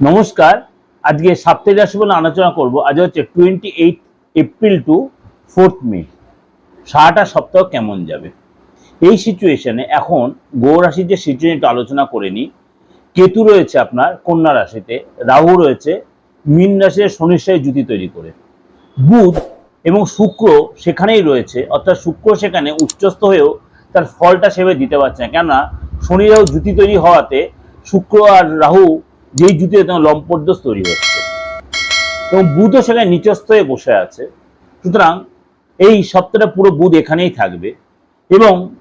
নমস্কার। আজকে সাপ্তাহিক রাশি বলে আলোচনা করব। আজ হচ্ছে twenty eight April to fourth May সারাটা সপ্তাহ কেমন যাবে? এই সিচুয়েশনে এখন গৌ রাশির যে সিচুয়েশন একটু আলোচনা করে নিই, কেতু রয়েছে আপনার কন্যা রাশিতে, রাহু রয়েছে, মীন রাশিতে শনির সাথে জুতি তৈরি করে। বুধ এবং শুক্র সেখানেই রয়েছে, অর্থাৎ শুক্র সেখানে উচ্চস্থ হয়েও তার ফলটা সেভাবে দিতে পারছে না। কেননা শনি রাহু জুতি তৈরি হওয়াতে শুক্র আর রাহু যেই জুতিতে তোমার লম্পটদোষ তৈরি হচ্ছে। এবং বুধও সেখানে নিচস্থ হয়ে বসে আছে। সুতরাং এই সপ্তাহটা পুরো বুধ এখানেই থাকবে এবং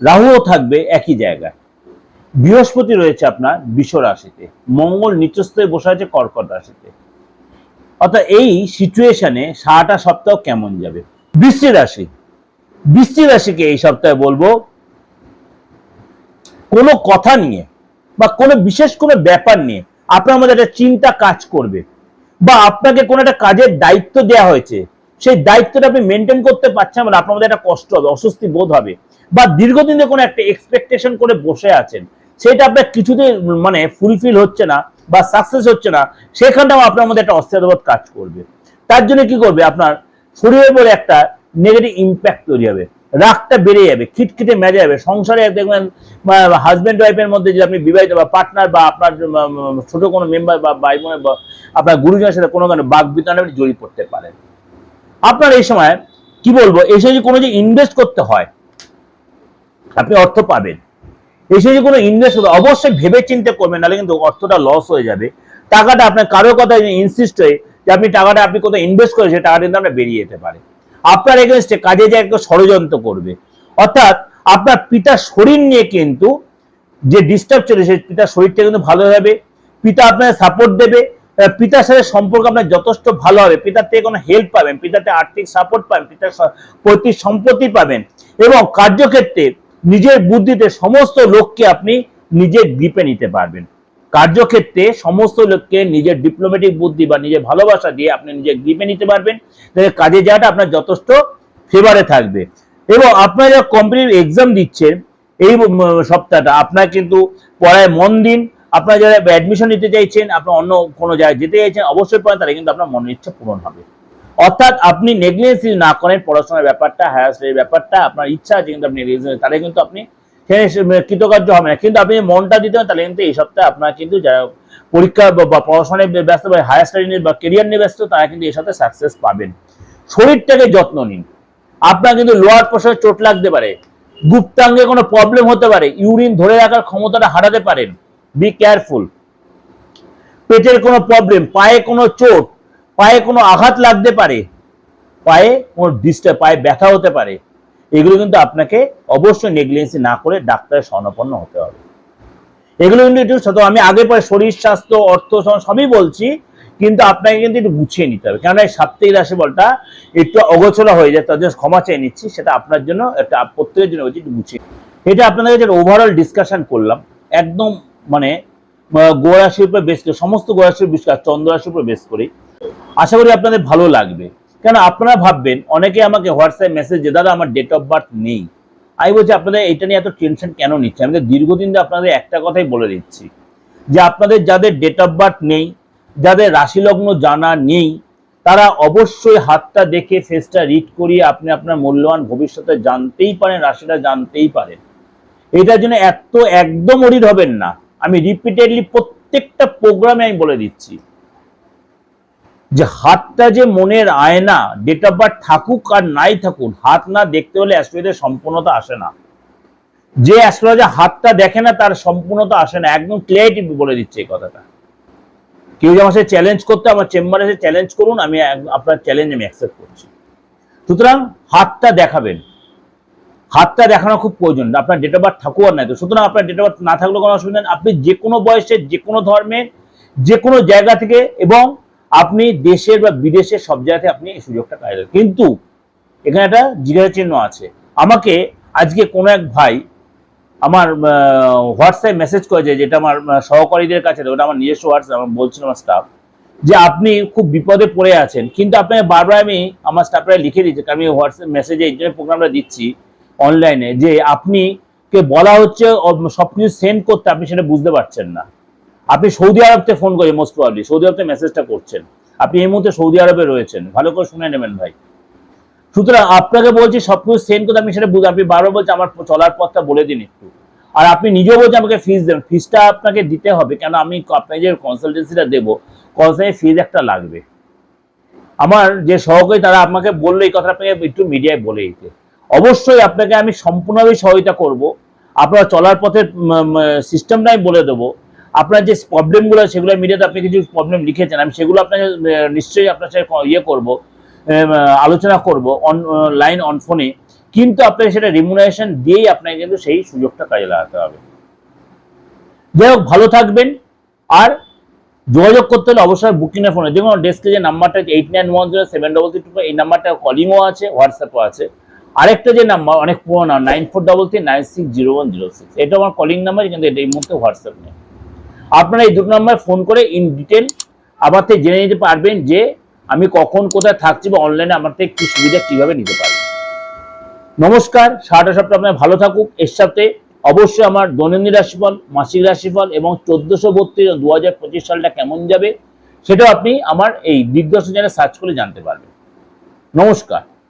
রাহুও থাকবে একই জায়গায়। বৃহস্পতি রয়েছে আপনার বিষ রাশিতে। মঙ্গল নিচস্থ হয়ে বসে আছে কর্কট রাশিতে। অর্থাৎ এই সিচুয়েশনে সারাটা সপ্তাহ কেমন যাবে? বৃষ্টি রাশি। বৃষ্টি রাশিকে এই সপ্তাহে বলব, কোনো কথা নিয়ে বা কোনো বিশেষ কোনো ব্যাপার নিয়ে আপনার মধ্যে একটা চিন্তা কাজ করবে বা আপনাকে কোনো একটা কাজের দায়িত্ব দেওয়া হয়েছে, সেই দায়িত্বটা আপনি মেনটেন করতে পারছেন না আপনার মধ্যে একটা কষ্ট হবে, অস্বস্তি বোধ হবে বা দীর্ঘদিন কোনো একটা এক্সপেকটেশন করে বসে আছেন, সেটা আপনার কিছুতেই মানে ফুলফিল হচ্ছে না বা সাকসেস হচ্ছে না, সেখানটাও আপনার মধ্যে একটা অস্থিরতাবোধ কাজ করবে। তার জন্য কি করবে? আপনার শরীরের উপরে একটা নেগেটিভ ইম্প্যাক্ট তৈরি হবে। রাগটা বেড়ে যাবে, খিটখিটে মেজে যাবে। সংসারে দেখবেন হাজব্যান্ড ওয়াইফের মধ্যে যদি আপনি বিবাহিত বা পার্টনার বা আপনার ছোট কোনো মেম্বার বা ভাই বোনের বা আপনার গুরুজনের সাথে কোনো কোনো বাক বিতরণে আপনি জড়িয়ে পড়তে পারেন। আপনার এই সময়, কি বলব এসে যদি কোনো যে ইনভেস্ট করতে হয়, আপনি অর্থ পাবেন। এসে যদি কোনো ইনভেস্ট করতে অবশ্যই ভেবে চিন্তে করবেন, নাহলে কিন্তু অর্থটা লস হয়ে যাবে। টাকাটা আপনার কারও কথা ইনসিস্ট হয়ে যে আপনি টাকাটা আপনি কোথাও ইনভেস্ট করে, সেই টাকাটা কিন্তু আপনার বেরিয়ে যেতে পারে। আপনার এগেনস্টে কাজে যে একটা ষড়যন্ত্র করবে। অর্থাৎ আপনার পিতার শরীর নিয়ে কিন্তু যে ডিস্টার্ব চলেছে পিতার শরীরটা কিন্তু ভালো হবে পিতা আপনার সাপোর্ট দেবে। পিতার সাথে সম্পর্ক আপনার যথেষ্ট ভালো হবে। পিতার থেকে কোনো হেল্প পাবেন। পিতাতে আর্থিক সাপোর্ট পাবেন। পিতার প্রতি সম্পত্তি পাবেন। এবং কার্যক্ষেত্রে নিজের বুদ্ধিতে সমস্ত লোককে আপনি নিজের গ্রিপে নিতে পারবেন। কার্যক্ষেত্রে সমস্ত লোককে নিজের ডিপ্লোম্যাটিক বুদ্ধি বা নিজের ভালোবাসা দিয়ে আপনি নিজে গ্রিপে নিতে পারবেন। তাহলে কাজে যাওয়াটা আপনার যথেষ্ট ফেভারে থাকবে। এবং আপনারা যারা কম্পিটিভ এক্সাম দিচ্ছেন এই সপ্তাহটা আপনার কিন্তু পড়ায় মন দিন। আপনারা যারা অ্যাডমিশন নিতে চাইছেন, আপনার অন্য কোনো জায়গায় যেতে চাইছেন, অবশ্যই পড়েন, তাহলে কিন্তু আপনার মনের ইচ্ছা পূরণ হবে। অর্থাৎ আপনি নেগলিজেন্সি না করেন, পড়াশোনার ব্যাপারটা হায়ার স্টাডির ব্যাপারটা, আপনার ইচ্ছা আছে কিন্তু আপনি তাহলে কিন্তু আপনি কৃতকার্য হবে না। কিন্তু আপনি মনটা দিতে তাহলে কিন্তু এই সপ্তাহে আপনার কিন্তু যারা পরীক্ষা বা- পড়াশোনায় ব্যস্ত বা হায়ার স্টাডি নিয়ে বা কেরিয়ার নিয়ে ব্যস্ত, তারা কিন্তু এই সপ্তাহে সাকসেস পাবেন। শরীরটাকে যত্ন নিন। আপনার কিন্তু লোয়ার পোষায় চোট লাগতে পারে। গুপ্তাঙ্গে কোনো প্রবলেম হতে পারে। ইউরিন ধরে রাখার ক্ষমতাটা হারাতে পারেন। বি কেয়ারফুল পেটের কোনো প্রবলেম পায়ে কোনো চোট, পায়ে কোনো আঘাত লাগতে পারে। পায়ে কোনো ডিস্টার্ব পায়ে ব্যথা হতে পারে। এগুলো কিন্তু আপনাকে অবশ্যই নেগলিজেন্সি না করে ডাক্তারের শরণাপন্ন হতে হবে। এগুলো কিন্তু একটু ছোট, আমি আগে পরে শরীর, স্বাস্থ্য, অর্থ সবই বলছি, কিন্তু আপনাকে কিন্তু একটু গুছিয়ে নিতে হবে। কেননা এই সাপ্তাহিক রাশি বলটা একটু অগোছলা হয়ে যায়, তার ক্ষমা চেয়ে নিচ্ছি, সেটা আপনার জন্য একটা প্রত্যেকের জন্য একটু গুছিয়ে। এটা আপনাদের কাছে ওভারঅল ডিসকাশন করলাম। একদম মানে গোড়াশির উপর বেস করে, সমস্ত গোড়াশির বিশ্বাস চন্দ্র রাশির উপর বেস করি। আশা করি আপনাদের ভালো লাগবে। কেন আপনারা ভাববেন, অনেকে আমাকে হোয়াটসঅ্যাপ মেসেজ যে দাদা, আমার ডেট অফ বার্থ নেই। আমি বলছি, আপনাদের এটা নিয়ে এত টেনশন কেন নিচ্ছে আমি দীর্ঘদিন ধরে আপনাদের একটা কথাই বলে দিচ্ছি, যে আপনাদের যাদের ডেট অফ বার্থ নেই, যাদের রাশি লগ্ন জানা নেই, তারা অবশ্যই হাতটা দেখে ফেসটা রিড করিয়ে আপনি আপনার মূল্যবান ভবিষ্যতে জানতেই পারেন, রাশিটা জানতেই পারেন। এটার জন্য এত একদম অরিড হবেন না। আমি রিপিটেডলি প্রত্যেকটা প্রোগ্রামে আমি বলে দিচ্ছি। যে হাতটা যে মনের আয়না ডেট অফ বার্থ থাকুক আর নাই থাকুক, হাত না দেখতে হলে অ্যাস্ট্রোলজির সম্পূর্ণতা আসে না। যে অ্যাস্ট্রোলজার হাতটা দেখে না, তার সম্পূর্ণতা আসে না। একদম ক্লিয়ারিটি বলে দিচ্ছে এই কথাটা। কেউ যদি আমার চ্যালেঞ্জ করতে, আমার চেম্বারে এসে চ্যালেঞ্জ করুন, আমি আপনার চ্যালেঞ্জ আমি অ্যাকসেপ্ট করছি। সুতরাং হাতটা দেখাবেন। হাতটা দেখানো খুব প্রয়োজন, আপনার ডেট অফ বার্থ থাকুক আর নাই তো সুতরাং আপনার ডেট অফ বার্থ না থাকলেও কোনো অসুবিধা নেই। আপনি যে কোনো বয়সে যে কোনো ধর্মের যে কোনো জায়গা থেকে এবং আপনি দেশের বা বিদেশের সব জায়গাতে আপনি এই সুযোগটা কাজে। কিন্তু এখানে একটা জিজ্ঞাসা চিহ্ন আছে আমাকে আজকে কোনো এক ভাই আমার হোয়াটসঅ্যাপ মেসেজ করেছে যেটা আমার সহকারীদের কাছে, ওটা আমার নিজস্ব হোয়াটসঅ্যাপ আমার বলছিল আমার স্টাফ যে আপনি খুব বিপদে পড়ে আছেন, কিন্তু আপনাকে বারবার আমি আমার স্টাফরা লিখে দিচ্ছি, কারণ আমি হোয়াটসঅ্যাপ মেসেজে এই প্রোগ্রামটা দিচ্ছি অনলাইনে যে আপনি কে বলা হচ্ছে সব কিছু সেন্ড করতে আপনি সেটা বুঝতে পারছেন না আপনি সৌদি আরবতে ফোন করে মোস্ট প্রবলি সৌদি আরব থেকে মেসেজটা করছেন। আপনি এই মুহূর্তে সৌদি আরবে রয়েছেন। ভালো করে শুনে নেবেন ভাই। সুতরাং আপনাকে বলছি সবকিছু সেন্ড করতে আমি সেটা বুঝি আপনি বারবার বলছি আমার চলার পথটা বলে দিন একটু। আর আপনি নিজেও বলছেন আমাকে ফিস দেন। ফিসটা আপনাকে দিতে হবে কেন আমি আপনাকে যে কনসালটেন্সিটা দেবো কনসালটেন্সি ফিজ একটা লাগবে। আমার যে সহকারী, তারা আমাকে বলল এই কথাটা আপনাকে একটু মিডিয়ায় বলে দিতে। অবশ্যই আপনাকে আমি সম্পূর্ণভাবে সহায়তা করব। আপনার চলার পথের সিস্টেমটা আমি বলে দেবো। আপনার যে প্রবলেমগুলো সেগুলো মিডিয়াতে আপনি কিছু প্রবলেম লিখেছেন, আমি সেগুলো আপনাকে নিশ্চয়ই আপনার সাথে ইয়ে করব আলোচনা করব অন লাইন অন ফোনে কিন্তু আপনাকে সেটা রিমুনারেশন দিয়েই আপনাকে কিন্তু সেই সুযোগটা কাজে লাগাতে হবে। যাই হোক, ভালো থাকবেন। আর যোগাযোগ করতে হলে অবশ্যই বুকিংয়ের ফোনে দেখুন ডেস্কে যে নাম্বারটা eight nine one zero seven double three two এই নাম্বারটা কলিংও আছে হোয়াটসঅ্যাপও আছে। আরেকটা যে নাম্বার অনেক পুরোনো nine four double three nine six zero one zero six এটা আমার কলিং নাম্বার কিন্তু এটা এই মুহূর্তে হোয়াটসঅ্যাপ নেই। আপনারা এই দুটো নাম্বার ফোন করে ইন ডিটেল আমার থেকে জেনে নিতে পারবেন যে আমি কখন কোথায় থাকছি বা অনলাইনে আমার থেকে কী সুবিধা কীভাবে নিতে পারবেন নমস্কার সারাটা সপ্তাহ আপনার ভালো থাকুক। এর সাথে অবশ্যই আমার দৈনন্দিন রাশিফল, মাসিক রাশিফল এবং চোদ্দোশো বত্রিশ দু হাজার পঁচিশ সালটা কেমন যাবে, সেটাও আপনি আমার এই দিগদর্শন চ্যানেল সার্চ করে জানতে পারবেন। নমস্কার।